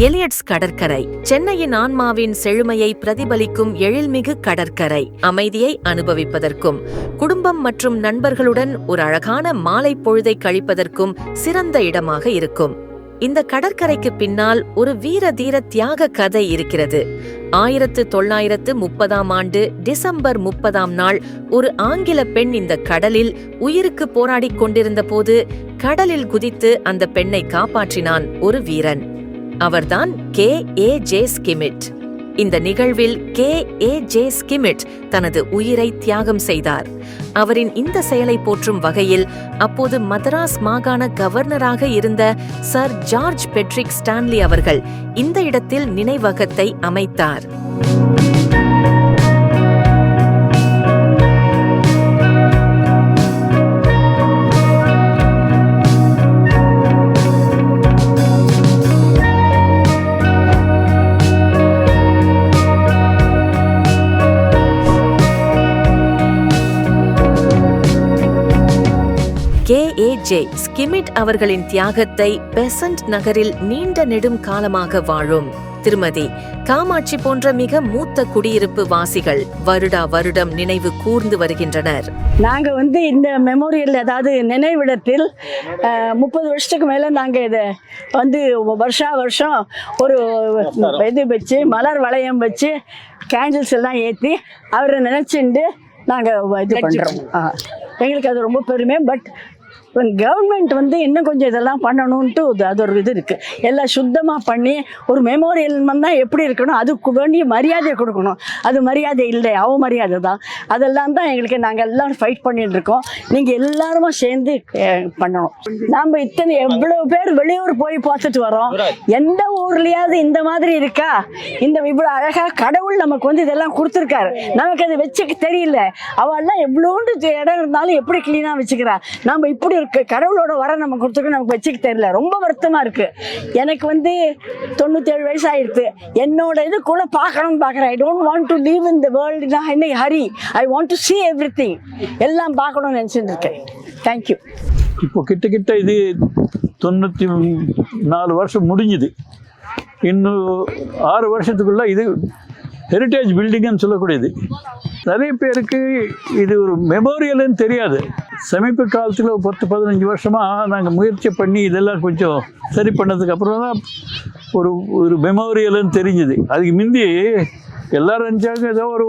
எலியட்ஸ் கடற்கரை. சென்னையின் ஆன்மாவின் செழுமையை பிரதிபலிக்கும் எழில்மிகு கடற்கரை. அமைதியை அனுபவிப்பதற்கும் குடும்பம் மற்றும் நண்பர்களுடன் ஒரு அழகான மாலை பொழுதை கழிப்பதற்கும் சிறந்த இடமாக இருக்கும். இந்த கடற்கரைக்கு பின்னால் ஒரு வீர தீர தியாக கதை இருக்கிறது. ஆயிரத்து தொள்ளாயிரத்து முப்பதாம் ஆண்டு டிசம்பர் முப்பதாம் நாள் ஒரு ஆங்கில பெண் இந்த கடலில் உயிருக்கு போராடிக் கொண்டிருந்த போது கடலில் குதித்து அந்த பெண்ணை காப்பாற்றினான் ஒரு வீரன். அவர்தான் கே ஏ ஜே ஸ்கிமிட். இந்த நிகழ்வில் கே ஏ ஜே ஸ்கிமிட் தனது உயிரை தியாகம் செய்தார். அவரின் இந்த செயலை போற்றும் வகையில் அப்போது மதராஸ் மாகாண கவர்னராக இருந்த சர் ஜார்ஜ் பெட்ரிக் ஸ்டான்லி அவர்கள் இந்த இடத்தில் நினைவகத்தை அமைத்தார். ஏ ஜே ஸ்கிமிட் அவர்களின் தியாகத்தை பெசன்ட் நகரில் நீண்ட நெடும் காலமாக வாழும். திருமதி காமாட்சி போன்ற மிக மூத்த குடியிருப்பு வாசிகள் வருடா வருடம் நினைவு கூர்ந்து வருகின்றனர். நாங்கள் வந்து இந்த மெமோரியல் அதாவது நினைவிடத்தில் முப்பது வருஷத்துக்கு மேலே நாங்கள் இதை வந்து வருஷா வருஷம் ஒரு இது வச்சு மலர் வளையம் வச்சு கேண்டில்ஸ் எல்லாம் ஏற்றி அவரை நினச்சிண்டு நாங்கள் இது பண்ணுறோம் எங்களுக்கு அது ரொம்ப பெருமை. பட் கவர்மெண்ட் வந்து இன்னும் கொஞ்சம் இதெல்லாம் பண்ணணுன்ட்டு அது- அது ஒரு இது இருக்குது எல்லாம் சுத்தமாக பண்ணி ஒரு மெமோரியல் தான் எப்படி இருக்கணும்? அதுக்கு வேண்டிய மரியாதையை கொடுக்கணும். அது மரியாதை இல்லை அவ மரியாதை தான். அதெல்லாம் தான் எங்களுக்கு நாங்கள் எல்லாம் ஃபைட் பண்ணிட்டு இருக்கோம். நீங்கள் எல்லாருமா சேர்ந்து பண்ணணும். நாம் இத்தனை எவ்வளோ பேர் வெளியூர் போய் பார்த்துட்டு வரோம். எந்த ஊர்லேயாவது இந்த மாதிரி இருக்கா? இந்த இவ்வளோ அழகாக கடவுள் நமக்கு வந்து இதெல்லாம் கொடுத்துருக்காரு. நமக்கு அது வச்சுக்க தெரியல. அவெல்லாம் எவ்வளோண்டு இடம் இருந்தாலும் எப்படி க்ளீனாக வச்சுக்கிறா? நம்ம இப்படி இருக்கு. கடவுளோட வர நம்ம கொடுத்துருக்கு நமக்கு வச்சுக்க தெரியல. ரொம்ப வருத்தமாக இருக்கு. எனக்கு வந்து தொண்ணூத்தேழு வயசு ஆயிடுத்து என்னோட இது கூட பார்க்கணும்னு பார்க்குறேன். I don't want to leave in the world நான் என்ன Hari I want to see everything எல்லாம் பார்க்கணும்னு நினச்சிட்டு இருக்கேன். தேங்க்யூ இப்போ கிட்ட கிட்ட இது தொண்ணூற்றி நாலு வருஷம் முடிஞ்சுது. இன்னும் ஆறு வருஷத்துக்குள்ள இது ஹெரிட்டேஜ் பில்டிங்னு சொல்லக்கூடியது. நிறைய பேருக்கு இது ஒரு மெமோரியல்னு தெரியாது. சமீப காலத்தில் ஒரு பத்து பதினஞ்சு வருஷமாக நாங்கள் முயற்சி பண்ணி இதெல்லாம் கொஞ்சம் சரி பண்ணதுக்கு அப்புறம் தான் ஒரு ஒரு மெமோரியல்னு தெரிஞ்சுது. அதுக்கு முந்தி எல்லோரும் நினச்சாங்க ஏதோ ஒரு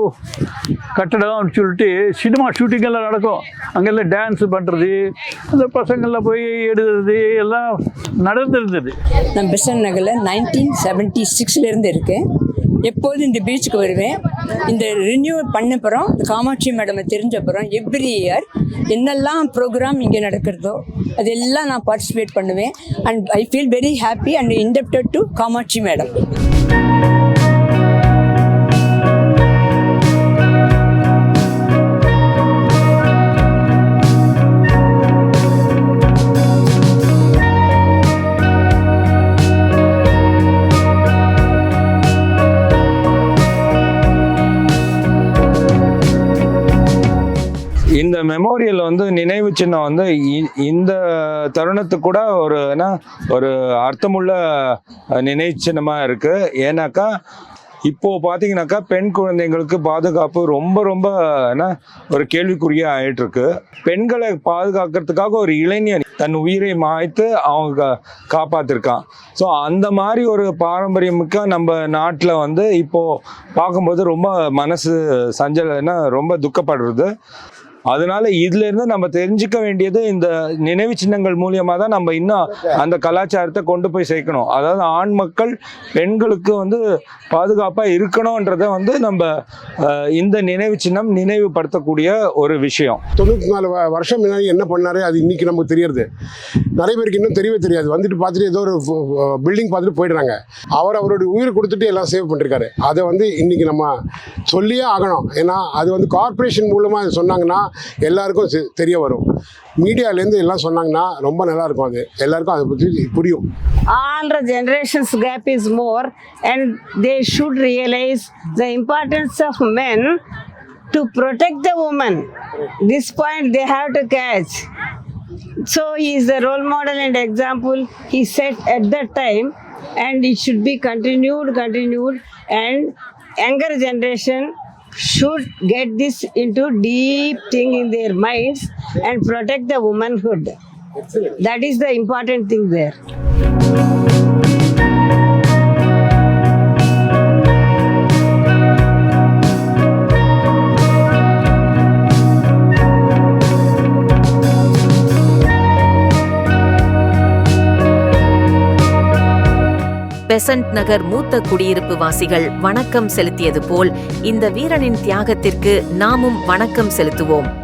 கட்டடம் அப்படின்னு சொல்லிட்டு சினிமா ஷூட்டிங்கெல்லாம் நடக்கும். அங்கெல்லாம் டான்ஸ் பண்ணுறது அந்த பசங்கள்லாம் போய் எடுக்கிறது எல்லாம் நடந்துருந்தது. நான் பெசன் நகரில் நைன்டீன் செவன்ட்டி சிக்ஸ்லேருந்து இருக்கேன். எப்போதும் இந்த பீச்சுக்கு வருவேன். இந்த ரினியூ பண்ணப்புறம் காமாட்சி மேடமை தெரிஞ்சப்புறம் எவ்ரி இயர் என்னெல்லாம் ப்ரோக்ராம் இங்கே நடக்கிறதோ அதெல்லாம் நான் பார்ட்டிசிபேட் பண்ணுவேன். And I feel very happy and indebted to Kamatchi madam இந்த வந்து நினைவு சின்னம் வந்து இந்த தருணத்துக்கு கூட ஒரு என்ன ஒரு அர்த்தமுள்ள நினைவு சின்னமாக இருக்குது ஏன்னாக்கா இப்போ பார்த்தீங்கன்னாக்கா பெண் குழந்தைங்களுக்கு பாதுகாப்பு ரொம்ப ரொம்ப என்ன ஒரு கேள்விக்குறியாக ஆயிட்டு இருக்கு பெண்களை பாதுகாக்கிறதுக்காக ஒரு இளைஞன் தன் உயிரை மாய்த்து அவங்க காப்பாத்திருக்கான். ஸோ அந்த மாதிரி ஒரு பாரம்பரியமிக்க நம்ம நாட்டில் வந்து இப்போ பார்க்கும்போது ரொம்ப மனசு சஞ்சலன்னா ரொம்ப துக்கப்படுறது. அதனால இதுல இருந்து நம்ம தெரிஞ்சுக்க வேண்டியது இந்த நினைவு சின்னங்கள் மூலியமா தான் நம்ம இன்னும் அந்த கலாச்சாரத்தை கொண்டு போய் சேர்க்கணும். அதாவது ஆண் மக்கள் பெண்களுக்கு வந்து பாதுகாப்பா இருக்கணும்ன்றத வந்து நம்ம இந்த நினைவு சின்னம் நினைவுபடுத்தக்கூடிய ஒரு விஷயம். தொண்ணூற்றி நாலு வ- வருஷம் முன்னாடி என்ன பண்ணாரு? அது இன்னைக்கு நமக்கு தெரியுது நிறைய பேருக்கு இன்னும் தெரியவே தெரியாது. வந்துட்டு பார்த்துட்டு ஏதோ ஒரு பில்டிங் பார்த்துட்டு போயிடுறாங்க. அவர் அவருடைய உயிர் கொடுத்துட்டு எல்லாம் சேவ் பண்ணிருக்காரு. அதை வந்து இன்னைக்கு நம்ம சொல்லியே ஆகணும். ஏன்னா அது வந்து கார்ப்பரேஷன் மூலமாக சொன்னாங்கன்னா எல்லாருக்கும் செ- தெரிய வரும் மீடியாலேருந்து எல்லாம் சொன்னாங்கன்னா ரொம்ப நல்லா இருக்கும் அது எல்லாருக்கும் அதை பற்றி புரியும் all the generations gap is more and they should realize the importance of men to protect the woman this point they have to catch so he is a role model and example he set at that time and it should be continued continued and younger generation should get this into deep thing in their minds and protect the womanhood. That is the important thing there Besant Nagar மூத்த குடியிருப்பு வாசிகள் வணக்கம் செலுத்தியது போல் இந்த வீரனின் தியாகத்திற்கு நாமும் வணக்கம் செலுத்துவோம்.